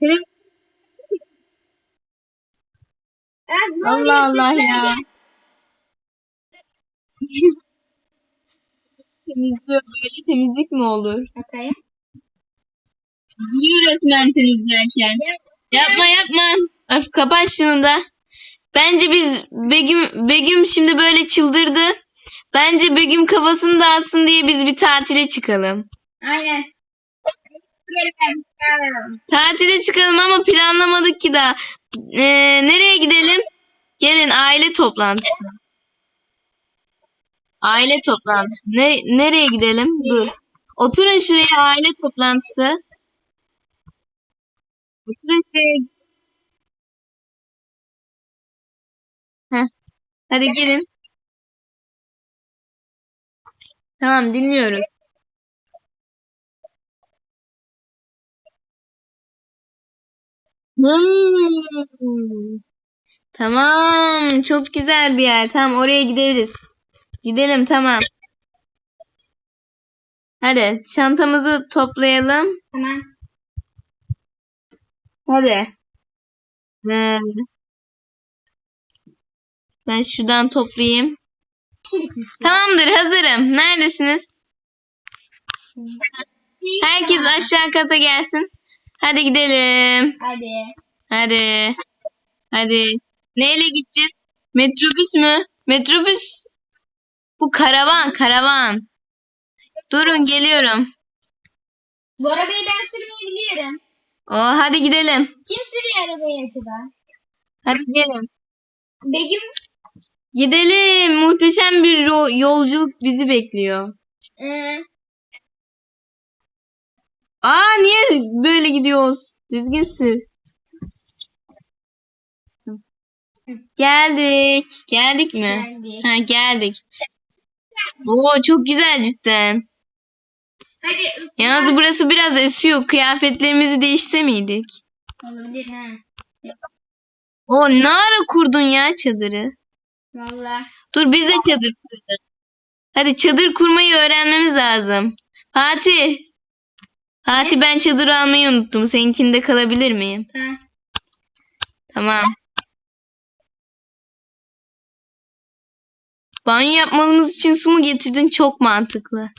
böyle Allah Allah ya. Temizliyor. Böyle temizlik mi olur? Bakayım. Yiyor resmen temizlerken. Yapma yapma. Öf kapat şunu da. Bence biz Begüm Begüm şimdi böyle çıldırdı. Bence Begüm kafasını dağıtsın diye biz bir tatile çıkalım. Aynen. Tatile çıkalım ama planlamadık ki daha. Ee, nereye gidelim? Gelin aile toplantısı. Aile toplantısı. Ne, nereye gidelim? Dur. Oturun şuraya aile toplantısı. Oturun şuraya. Heh. Hadi gelin. Tamam dinliyoruz. Hmm. Tamam. Çok güzel bir yer. Tamam oraya gideriz. Gidelim tamam. Hadi çantamızı toplayalım. Tamam. Hadi. Ee, ben şuradan toplayayım. Tamamdır hazırım. Neredesiniz? Herkes aşağı kata gelsin. Hadi gidelim. Hadi. Hadi. Hadi. Neyle gideceğiz? Metrobüs mü? Metrobüs. Bu karavan, karavan. Durun geliyorum. Bu arabayı ben sürmeyi biliyorum. Oo, hadi gidelim. Kim sürüyor arabayı acaba? Hadi gelin. Begüm. Gidelim. Muhteşem bir yolculuk bizi bekliyor. Ee, Aa niye böyle gidiyoruz? Düzgün sür. Geldik. Geldik mi? geldi. Ha geldik. Oo çok güzel cidden. Hadi. Yalnız burası biraz esiyor. Kıyafetlerimizi değişse miydik? Olabilir ha. O ne ara kurdun ya çadırı? Valla. Dur biz de çadır kuracağız. Hadi çadır kurmayı öğrenmemiz lazım. Fatih. Fatih ben çadır almayı unuttum. Seninkinde kalabilir miyim? Ha. Tamam. Banyo yapmamız için su mu getirdin? Çok mantıklı.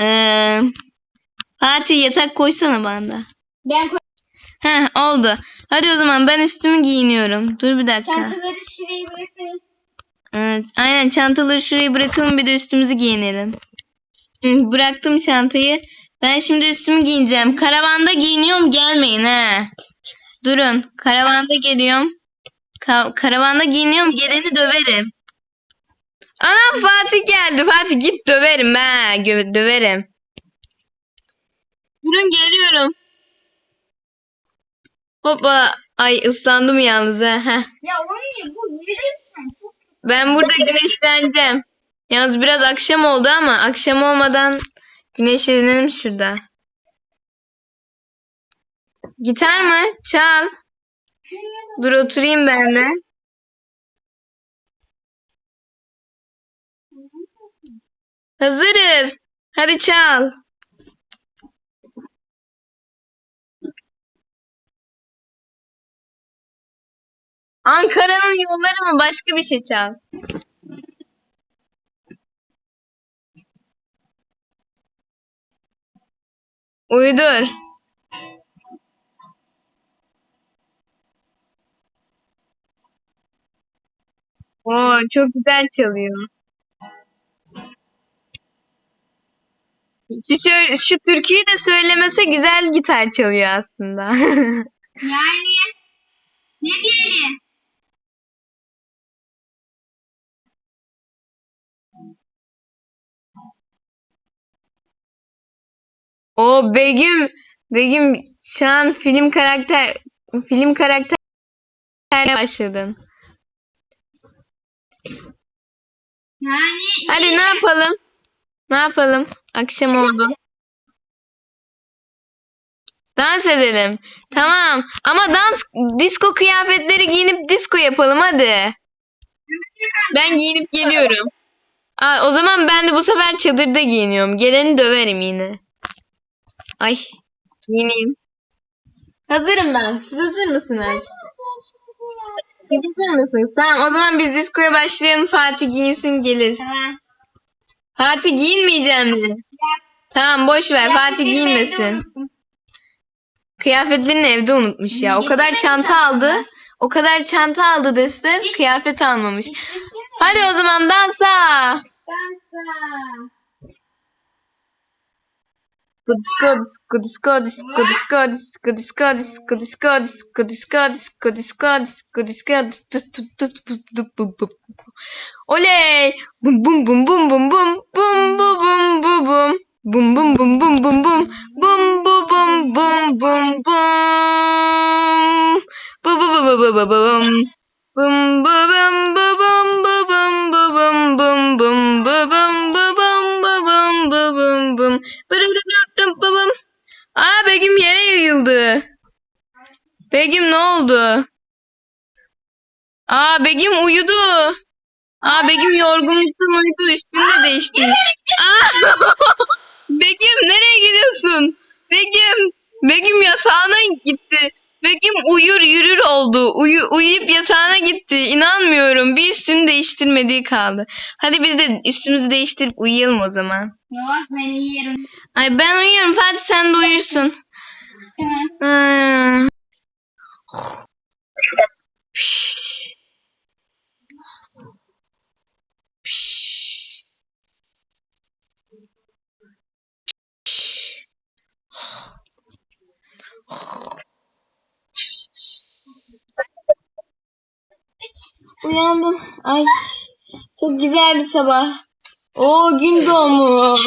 Ee, Fatih yatak koysana bana. Ben koy- Heh oldu. Hadi o zaman ben üstümü giyiniyorum. Dur bir dakika. çantaları şuraya bırakayım. Evet, aynen çantaları şuraya bırakalım bir de üstümüzü giyinelim. Bıraktım çantayı. Ben şimdi üstümü giyineceğim. Karavanda giyiniyorum gelmeyin he. Durun. Karavanda geliyorum. Ka- karavanda giyiniyorum geleni döverim. Ana Fatih geldi. Fatih git döverim he. Döverim. Durun geliyorum. Hoppa. Ay ıslandım yalnız ha. Heh. Ya niye bu yürürsen çok Ben burada güneşleneceğim. Yalnız biraz akşam oldu ama akşam olmadan güneşlenelim şurada. Gitar mı? Çal. Dur oturayım ben de. Hazırız. Hadi çal. Ankara'nın yolları mı? Başka bir şey çal. Uydur. Oo, çok güzel çalıyor. Şu, şu türküyü de söylemese güzel gitar çalıyor aslında. Yani o Begüm, Begüm şu an film karakter film karakterle başladın. Yani Hadi ne yapalım? Ne yapalım? Akşam oldu. Dans edelim. Tamam. Ama dans disco kıyafetleri giyinip disco yapalım hadi. Ben giyinip geliyorum. Aa, o zaman ben de bu sefer çadırda giyiniyorum. Geleni döverim yine. Ay giyineyim. Hazırım ben. Siz hazır mısınız? Siz hazır mısınız? Tamam o zaman biz diskoya başlayalım. Fatih giyinsin gelir. Tamam. Fatih giyinmeyeceğim mi? Tamam boş ver. Fatih giyinmesin. Kıyafetlerini evde unutmuş ya. O kadar çanta aldı. O kadar çanta aldı Deste. Kıyafet almamış. Hadi o zaman dansa. Dansa. Disko disko disko disko disko disko disko disko disko disko disko disko disko disko disko disko Oley! Bum bum bum bum bum bum bum bu bum bu bum bum bum bum bum bum bum bum bu bum bum bum bum bu bu bu bu bu bu bum bum bu bum bu bum Aa Begüm yere yayıldı. Begüm ne oldu? Aa Begüm uyudu. Aa Begüm yorgunluktan uyudu üstünü de değişti. Aa Begüm nereye gidiyorsun? Begüm Begüm yatağına gitti. Begüm uyur yürür oldu. Uyu, uyuyup yatağına gitti. İnanmıyorum. Bir üstünü değiştirmediği kaldı. Hadi biz de üstümüzü değiştirip uyuyalım o zaman. Yok ben yerim. Ay ben uyuyorum. Fatih sen de uyursun. Tamam. Hmm. Uyandım. Ay çok güzel bir sabah. O gün doğumu.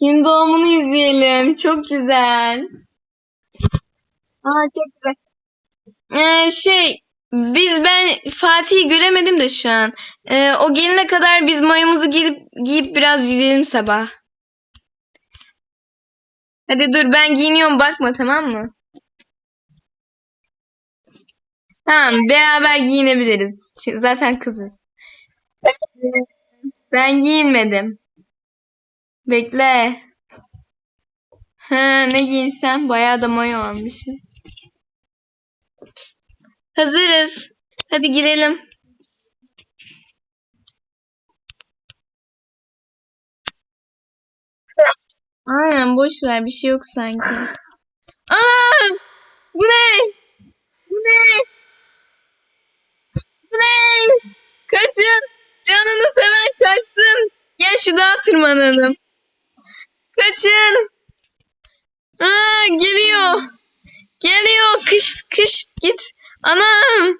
Gün doğumunu izleyelim. Çok güzel. Aa çok güzel. Ee, şey biz ben Fatih'i göremedim de şu an. Ee, o gelene kadar biz mayumuzu giyip, giyip biraz yüzelim sabah. Hadi dur ben giyiniyorum bakma tamam mı? Tamam beraber giyinebiliriz. Zaten kızız. Ben giyinmedim. Bekle. Ha, ne giyinsem bayağı da mayo almışım. Hazırız. Hadi girelim. Aynen boş ver bir şey yok sanki. Aa! Bu ne? Bu ne? Bu ne? Kaçın. Canını seven kaçsın. Gel şu dağa tırmanalım. Kaçın. Aa, geliyor. Geliyor. Kış kış git. Anam.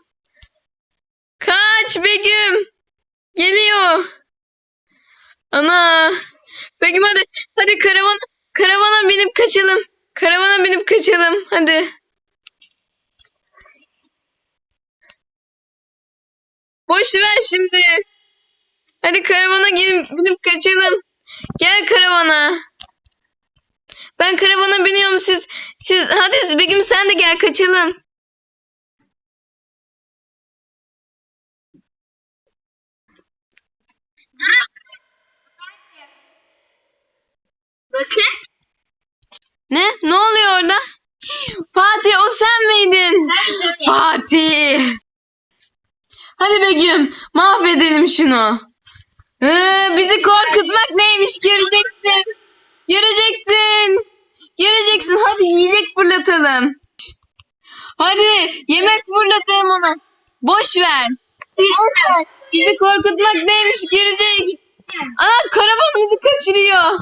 Kaç Begüm. Geliyor. Ana. Begüm hadi. Hadi karavan karavana binip kaçalım. Karavana binip kaçalım. Hadi. Boş ver şimdi. Hadi karavana gelip binip kaçalım. Gel karavana. Ben karavana biniyorum siz siz hadi Begüm sen de gel kaçalım. Bakın. Ne? Ne oluyor orada? Fatih o sen miydin? Sen. Fatih. Hadi Begüm mahvedelim şunu. Ee, bizi korkutmak neymiş göreceksin. Göreceksin. Göreceksin hadi yiyecek fırlatalım. Hadi yemek fırlatalım ona. Boş ver. Boş ver. Bizi korkutmak neymiş görecek. Ana karavan bizi kaçırıyor.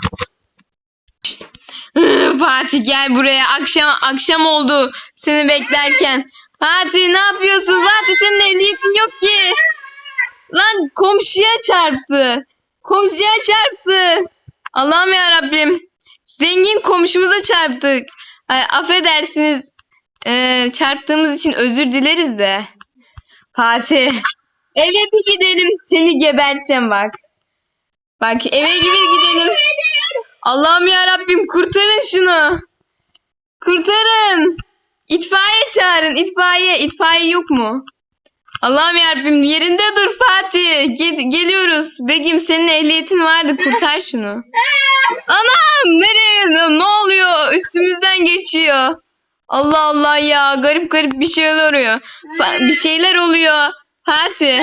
Fatih gel buraya. Akşam akşam oldu seni beklerken. Fatih ne yapıyorsun? Fatih senin ehliyetin yok ki. Lan komşuya çarptı. Komşuya çarptı. Allah'ım ya Rabbim. Zengin komşumuza çarptık. Ay, affedersiniz. Ee, çarptığımız için özür dileriz de. Fatih. Eve bir gidelim seni geberteceğim bak. Bak eve gibi gidelim. Allah'ım ya Rabbim kurtarın şunu. Kurtarın. İtfaiye çağırın. İtfaiye. İtfaiye yok mu? Allah'ım ya Rabbim yerinde dur Fatih. Ge- geliyoruz. Begüm senin ehliyetin vardı. Kurtar şunu. Anam nereye? Ne oluyor? Üstümüzden geçiyor. Allah Allah ya. Garip garip bir şeyler oluyor. Fa- bir şeyler oluyor. Fatih.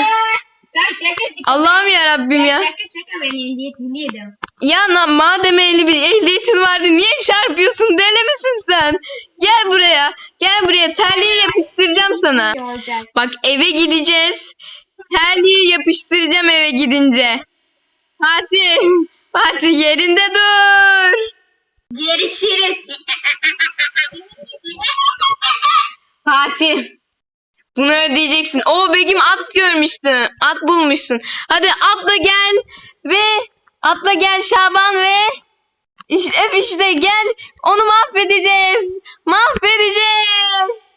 Allah'ım ya Rabbim ya. Şaka şaka ben ehliyetliydim. Ya na- madem ehli bir ehliyetin vardı niye çarpıyorsun? Deli misin sen? Gel buraya. Gel buraya. Terliği yapıştıracağım sana. Bak eve gideceğiz. Terliği yapıştıracağım eve gidince. Fatih. Fatih yerinde dur. Görüşürüz. Fatih. Bunu ödeyeceksin. O Begüm at görmüştün. At bulmuşsun. Hadi atla gel ve atla gel Şaban ve işte, işte gel. Onu mahvedeceğiz. Mahvedeceğiz.